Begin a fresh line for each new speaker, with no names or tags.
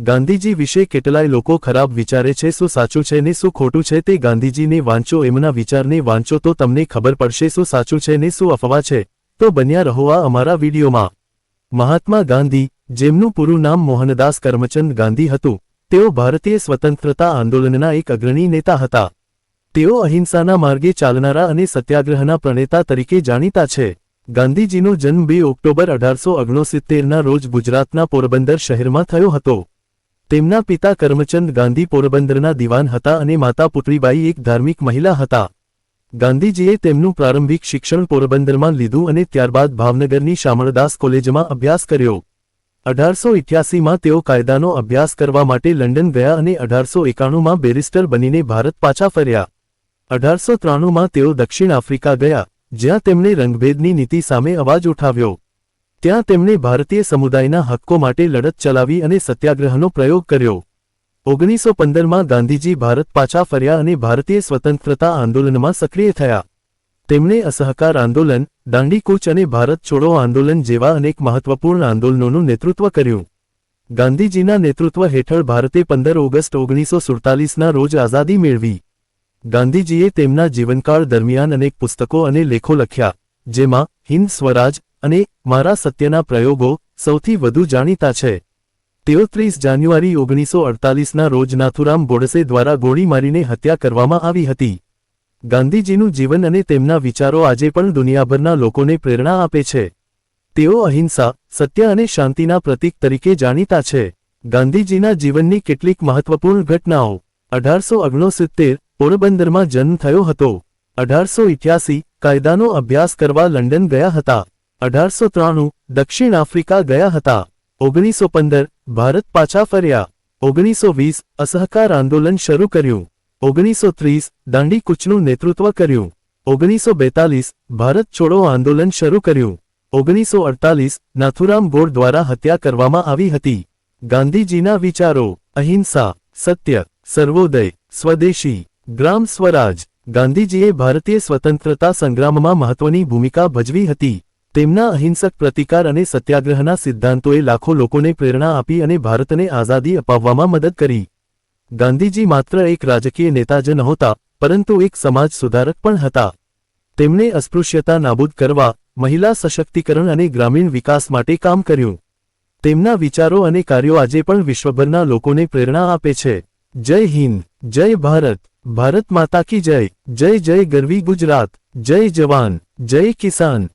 ગાંધીજી વિશે કેટલાય લોકો ખરાબ વિચારે છે, શું સાચું છે ને શું ખોટું છે તે ગાંધીજીને વાંચો, એમના વિચારને વાંચો તો તમને ખબર પડશે શું સાચું છે ને શું અફવા છે. તો બન્યા રહો આ અમારા વિડીયોમાં. મહાત્મા ગાંધી, જેમનું પૂરું નામ મોહનદાસ કરમચંદ ગાંધી હતું, તેઓ ભારતીય સ્વતંત્રતા આંદોલનના એક અગ્રણી નેતા હતા. તેઓ અહિંસાના માર્ગે ચાલનારા અને સત્યાગ્રહના પ્રણેતા તરીકે જાણીતા છે. ગાંધીજીનો જન્મ બે ઓક્ટોબર અઢારસો ઓગણસિત્તેરના રોજ ગુજરાતના પોરબંદર શહેરમાં થયો હતો. તેમના પિતા કરમચંદ ગાંધી પોરબંદરના દિવાન હતા અને માતા પુત્રીબાઈ એક ધાર્મિક મહિલા હતા. ગાંધીજીએ તેમનું પ્રારંભિક શિક્ષણ પોરબંદરમાં લીધું અને ત્યારબાદ ભાવનગરની શામળદાસ કોલેજમાં અભ્યાસ કર્યો. અઢારસો ઇઠ્યાસીમાં તેઓ કાયદાનો અભ્યાસ કરવા માટે લંડન ગયા અને અઢારસો એકાણુંમાં બેરિસ્ટર બનીને ભારત પાછા ફર્યા. અઢારસો ત્રાણુંમાં તેઓ દક્ષિણ આફ્રિકા ગયા, જ્યાં તેમણે રંગભેદની નીતિ સામે અવાજ ઉઠાવ્યો. ત્યાં તેમણે ભારતીય સમુદાયના હક્કો માટે લડત ચલાવી અને સત્યાગ્રહનો પ્રયોગ કર્યો. ઓગણીસો પંદરમાં ગાંધીજી ભારત પાછા ફર્યા અને ભારતીય સ્વતંત્રતા આંદોલનમાં સક્રિય થયા. તેમણે અસહકાર આંદોલન, દાંડીકૂચ અને ભારત છોડો આંદોલન જેવા અનેક મહત્વપૂર્ણ આંદોલનોનું નેતૃત્વ કર્યું. ગાંધીજીના નેતૃત્વ હેઠળ ભારતે પંદર ઓગસ્ટ ઓગણીસો સુડતાલીસના રોજ આઝાદી મેળવી. ગાંધીજીએ તેમના જીવનકાળ દરમિયાન અનેક પુસ્તકો અને લેખો લખ્યા, જેમાં હિન્દ સ્વરાજ અને મારા સત્યના પ્રયોગો સૌથી વધુ જાણીતા છે. તેઓ ત્રીસ જાન્યુઆરી ઓગણીસો અડતાલીસના રોજ નાથુરામ બોડસે દ્વારા ગોળી મારીને હત્યા કરવામાં આવી હતી. ગાંધીજીનું જીવન અને તેમના વિચારો આજે પણ દુનિયાભરના લોકોને પ્રેરણા આપે છે. તેઓ અહિંસા, સત્ય અને શાંતિના પ્રતીક તરીકે જાણીતા છે. ગાંધીજીના જીવનની કેટલીક મહત્વપૂર્ણ ઘટનાઓ. અઢારસો ઓગણસિત્તેર પોરબંદરમાં જન્મ થયો હતો. અઢારસો ઇઠ્યાસી કાયદાનો અભ્યાસ કરવા લંડન ગયા હતા. અઢારસો ત્રાણું દક્ષિણ આફ્રિકા ગયા હતા. ઓગણીસો પંદર ભારત પાછા ફર્યા. ઓગણીસો વીસ અસહકાર આંદોલન શરૂ કર્યું. ઓગણીસો ત્રીસ દાંડી કૂચનું નેતૃત્વ કર્યું. ઓગણીસો બેતાલીસ ભારત છોડો આંદોલન શરૂ કર્યું. ઓગણીસો અડતાલીસ નાથુરામ ગોડ દ્વારા હત્યા કરવામાં આવી હતી. ગાંધીજીના વિચારો, અહિંસા, સત્ય, સર્વોદય, સ્વદેશી, ગ્રામ સ્વરાજ, ગાંધીજીએ ભારતીય સ્વતંત્રતા સંગ્રામમાં મહત્વની ભૂમિકા ભજવી હતી. તેમના અહિંસક પ્રતિકાર અને સત્યાગ્રહના સિદ્ધાંતોએ લાખો લોકોને પ્રેરણા આપી અને ભારતને આઝાદી અપાવવામાં મદદ કરી. ગાંધીજી માત્ર એક રાજકીય નેતા જ નહોતા, પરંતુ એક સમાજ સુધારક પણ હતા. તેમણે અસ્પૃશ્યતા નાબૂદ કરવા, મહિલા સશક્તિકરણ અને ગ્રામીણ વિકાસ માટે કામ કર્યું. તેમના વિચારો અને કાર્યો આજે પણ વિશ્વભરના લોકોને પ્રેરણા આપે છે. જય હિન્દ, જય ભારત ભારત માતા કી જય જય જય ગરવી ગુજરાત, જય જવાન, જય કિસાન.